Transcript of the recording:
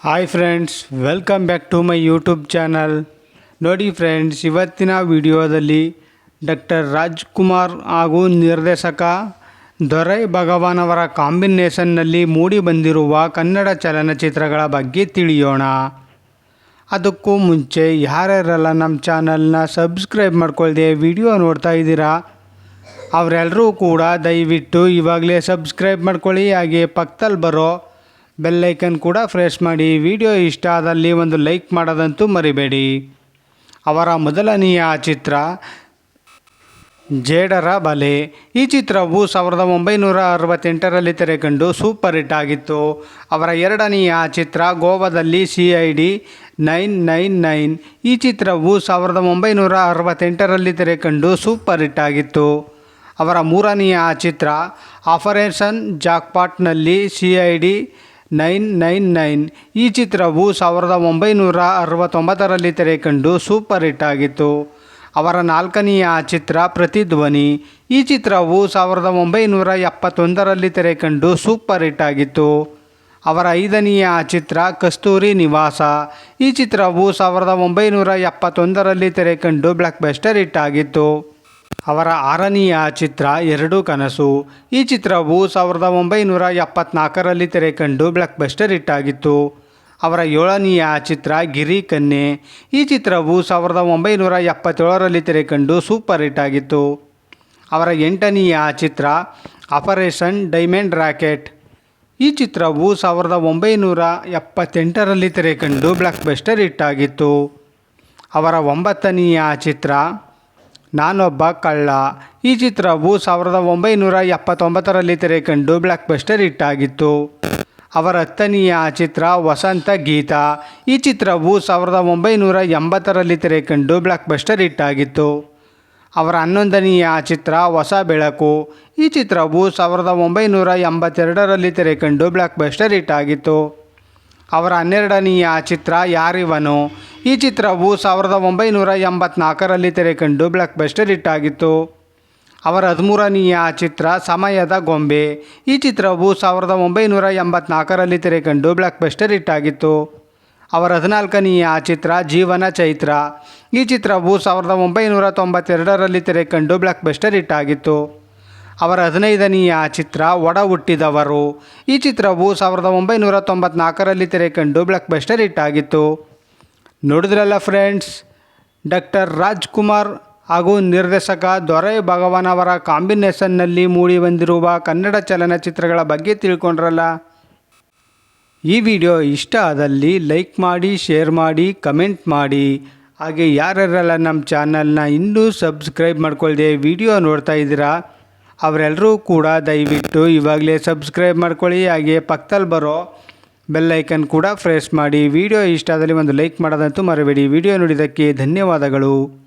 Hi friends welcome back to my YouTube channel ನೋಡಿ friends ಇವತ್ತಿನ ವಿಡಿಯೋದಲ್ಲಿ ಡಾಕ್ಟರ್ ರಾಜ್ಕುಮಾರ್ ಹಾಗೂ ನಿರ್ದೇಶಕ ದೊರೈ ಭಗವಾನ್ ಅವರ ಕಾಂಬಿನೇಷನ್ನಲ್ಲಿ ಮೂಡಿ ಬಂದಿರುವ ಕನ್ನಡ ಚಲನಚಿತ್ರಗಳ ಬಗ್ಗೆ ತಿಳಿಯೋಣ. ಅದಕ್ಕೂ ಮುಂಚೆ ಯಾರ್ಯಾರೆಲ್ಲ ನಮ್ಮ ಚಾನಲ್ನ ಸಬ್ಸ್ಕ್ರೈಬ್ ಮಾಡ್ಕೊಳ್ದೆ ವಿಡಿಯೋ ನೋಡ್ತಾ ಇದ್ದೀರಾ ಅವರೆಲ್ಲರೂ ಕೂಡ ದಯವಿಟ್ಟು ಇವಾಗಲೇ ಸಬ್ಸ್ಕ್ರೈಬ್ ಮಾಡ್ಕೊಳ್ಳಿ, ಹಾಗೆ ಪಕ್ಕದಲ್ಲಿ ಬರೋ ಬೆಲ್ಲೈಕನ್ ಕೂಡ ಫ್ರೆಶ್ ಮಾಡಿ ವಿಡಿಯೋ ಇಷ್ಟ ಆದಲ್ಲಿ ಒಂದು ಲೈಕ್ ಮಾಡೋದಂತೂ ಮರಿಬೇಡಿ. ಅವರ ಮೊದಲನೆಯ ಚಿತ್ರ ಜೇಡರ ಬಲೆ. ಈ ಚಿತ್ರವು ಸಾವಿರದ ಒಂಬೈನೂರ ಅರವತ್ತೆಂಟರಲ್ಲಿ ತೆರೆಕಂಡು ಸೂಪರ್ ಹಿಟ್ ಆಗಿತ್ತು. ಅವರ ಎರಡನೆಯ ಚಿತ್ರ ಗೋವಾದಲ್ಲಿ C I D nine nine nine. ಈ ಚಿತ್ರವು ಸಾವಿರದ ಒಂಬೈನೂರ ಅರವತ್ತೆಂಟರಲ್ಲಿ ತೆರೆಕಂಡು ಸೂಪರ್ ಹಿಟ್ ಆಗಿತ್ತು. ಅವರ ಮೂರನೆಯ ಚಿತ್ರ operation ಜಾಕ್ಪಾಟ್ನಲ್ಲಿ C I D nine nine nine. ಈ ಚಿತ್ರವು ಸಾವಿರದ ಒಂಬೈನೂರ ಅರವತ್ತೊಂಬತ್ತರಲ್ಲಿ ತೆರೆಕಂಡು ಸೂಪರ್ ಹಿಟ್ ಆಗಿತ್ತು. ಅವರ ನಾಲ್ಕನೆಯ ಚಿತ್ರ ಪ್ರತಿಧ್ವನಿ. ಈ ಚಿತ್ರವು ಸಾವಿರದ ಒಂಬೈನೂರ ಎಪ್ಪತ್ತೊಂದರಲ್ಲಿ ತೆರೆಕಂಡು ಸೂಪರ್ ಹಿಟ್ ಆಗಿತ್ತು. ಅವರ ಐದನೆಯ ಚಿತ್ರ ಕಸ್ತೂರಿ ನಿವಾಸ. ಈ ಚಿತ್ರವು ಸಾವಿರದ ಒಂಬೈನೂರ ಎಪ್ಪತ್ತೊಂದರಲ್ಲಿ ತೆರೆಕಂಡು ಬ್ಲಾಕ್ ಬಸ್ಟರ್ ಹಿಟ್ ಆಗಿತ್ತು. ಅವರ ಆರನೆಯ ಚಿತ್ರ ಎರಡು ಕನಸು. ಈ ಚಿತ್ರವು ಸಾವಿರದ ಒಂಬೈನೂರ ಎಪ್ಪತ್ನಾಲ್ಕರಲ್ಲಿ ತೆರೆಕಂಡು ಬ್ಲಾಕ್ ಬಸ್ಟರ್ ಹಿಟ್ ಆಗಿತ್ತು ಅವರ ಏಳನೆಯ ಚಿತ್ರ ಗಿರಿ ಕನ್ನೆ ಈ ಚಿತ್ರವು ಸಾವಿರದ ಒಂಬೈನೂರ ಎಪ್ಪತ್ತೇಳರಲ್ಲಿ ತೆರೆಕಂಡು ಸೂಪರ್ ಹಿಟ್ ಆಗಿತ್ತು ಅವರ ಎಂಟನೆಯ ಚಿತ್ರ ಆಪರೇಷನ್ ಡೈಮಂಡ್ ರಾಕೆಟ್. ಈ ಚಿತ್ರವು ಸಾವಿರದ ಒಂಬೈನೂರ ಎಪ್ಪತ್ತೆಂಟರಲ್ಲಿ ತೆರೆಕಂಡು ಬ್ಲಾಕ್ ಬಸ್ಟರ್ ಹಿಟ್ ಆಗಿತ್ತು ಅವರ ಒಂಬತ್ತನೆಯ ಚಿತ್ರ ನಾನೊಬ್ಬ ಕಳ್ಳ. ಈ ಚಿತ್ರವು ಸಾವಿರದ ಒಂಬೈನೂರ ಎಪ್ಪತ್ತೊಂಬತ್ತರಲ್ಲಿ ತೆರೆಕಂಡು ಬ್ಲಾಕ್ ಬಸ್ಟರ್ ಹಿಟ್ ಆಗಿತ್ತು ಅವರ ಹತ್ತನೆಯ ಚಿತ್ರ ವಸಂತ ಗೀತ. ಈ ಚಿತ್ರವು ಸಾವಿರದ ಒಂಬೈನೂರ ಎಂಬತ್ತರಲ್ಲಿ ತೆರೆಕಂಡು ಬ್ಲಾಕ್ ಬಸ್ಟರ್ ಹಿಟ್ ಆಗಿತ್ತು ಅವರ ಹನ್ನೊಂದನೆಯ ಚಿತ್ರ ಹೊಸ ಬೆಳಕು. ಈ ಚಿತ್ರವು ಸಾವಿರದ ಒಂಬೈನೂರ ಎಂಬತ್ತೆರಡರಲ್ಲಿ ತೆರೆಕಂಡು ಬ್ಲಾಕ್ ಬಸ್ಟರ್ ಹಿಟ್ ಆಗಿತ್ತು ಅವರ ಹನ್ನೆರಡನೆಯ ಚಿತ್ರ ಯಾರಿವನು. ಈ ಚಿತ್ರವು ಸಾವಿರದ ಒಂಬೈನೂರ ಎಂಬತ್ನಾಲ್ಕರಲ್ಲಿ ತೆರೆಕಂಡು ಬ್ಲಾಕ್ ಬಸ್ಟರ್ ಹಿಟ್ ಆಗಿತ್ತು. ಅವರ ಹದಿಮೂರನೆಯ ಚಿತ್ರ ಸಮಯದ ಗೊಂಬೆ. ಈ ಚಿತ್ರವು ಸಾವಿರದ ಒಂಬೈನೂರ ಎಂಬತ್ನಾಲ್ಕರಲ್ಲಿ ತೆರೆಕಂಡು ಬ್ಲಾಕ್ ಬಸ್ಟರ್ ಹಿಟ್ ಆಗಿತ್ತು. ಅವರ ಹದಿನಾಲ್ಕನೆಯ ಚಿತ್ರ ಜೀವನ ಚೈತ್ರ. ಈ ಚಿತ್ರವು ಸಾವಿರದ ಒಂಬೈನೂರ ತೊಂಬತ್ತೆರಡರಲ್ಲಿ ತೆರೆಕಂಡು ಬ್ಲಾಕ್ ಬಸ್ಟರ್ ಹಿಟ್ ಆಗಿತ್ತು. ಅವರ ಹದಿನೈದನೆಯ ಚಿತ್ರ ಒಡ ಹುಟ್ಟಿದವರು. ಈ ಚಿತ್ರವು ಸಾವಿರದ ಒಂಬೈನೂರ ತೊಂಬತ್ನಾಲ್ಕರಲ್ಲಿ ತೆರೆಕಂಡು ಬ್ಲಾಕ್ ಬಸ್ಟರ್ ಹಿಟ್ ಆಗಿತ್ತು. ನೋಡಿದ್ರಲ್ಲ ಫ್ರೆಂಡ್ಸ್ ಡಾಕ್ಟರ್ ರಾಜ್ಕುಮಾರ್ ಹಾಗೂ ನಿರ್ದೇಶಕ ದೊರೈ ಭಗವಾನ್ ಅವರ ಕಾಂಬಿನೇಷನ್ನಲ್ಲಿ ಮೂಡಿ ಬಂದಿರುವ ಕನ್ನಡ ಚಲನಚಿತ್ರಗಳ ಬಗ್ಗೆ ತಿಳ್ಕೊಂಡ್ರಲ್ಲ? ಈ ವಿಡಿಯೋ ಇಷ್ಟ ಆದಲ್ಲಿ ಲೈಕ್ ಮಾಡಿ ಶೇರ್ ಮಾಡಿ ಕಮೆಂಟ್ ಮಾಡಿ. ಹಾಗೆ ಯಾರ್ಯಾರೆಲ್ಲ ನಮ್ಮ ಚಾನಲ್ನ ಇನ್ನೂ ಸಬ್ಸ್ಕ್ರೈಬ್ ಮಾಡ್ಕೊಳ್ದೆ ವಿಡಿಯೋ ನೋಡ್ತಾ ಇದ್ದೀರಾ ಅವರೆಲ್ಲರೂ ಕೂಡ ದಯವಿಟ್ಟು ಇವಾಗಲೇ ಸಬ್ಸ್ಕ್ರೈಬ್ ಮಾಡ್ಕೊಳ್ಳಿ. ಹಾಗೆ ಪಕ್ಕದಲ್ಲಿ ಬರೋ ಬೆಲ್ ಐಕನ್ ಕೂಡ ಫ್ರೆಶ್ ಮಾಡಿ ವಿಡಿಯೋ ಇಷ್ಟ ಆದಲ್ಲಿ ಒಂದು ಲೈಕ್ ಮಾಡೋದಂತೂ ಮರಬೇಡಿ. ವಿಡಿಯೋ ನೋಡಿದ್ದಕ್ಕೆ ಧನ್ಯವಾದಗಳು.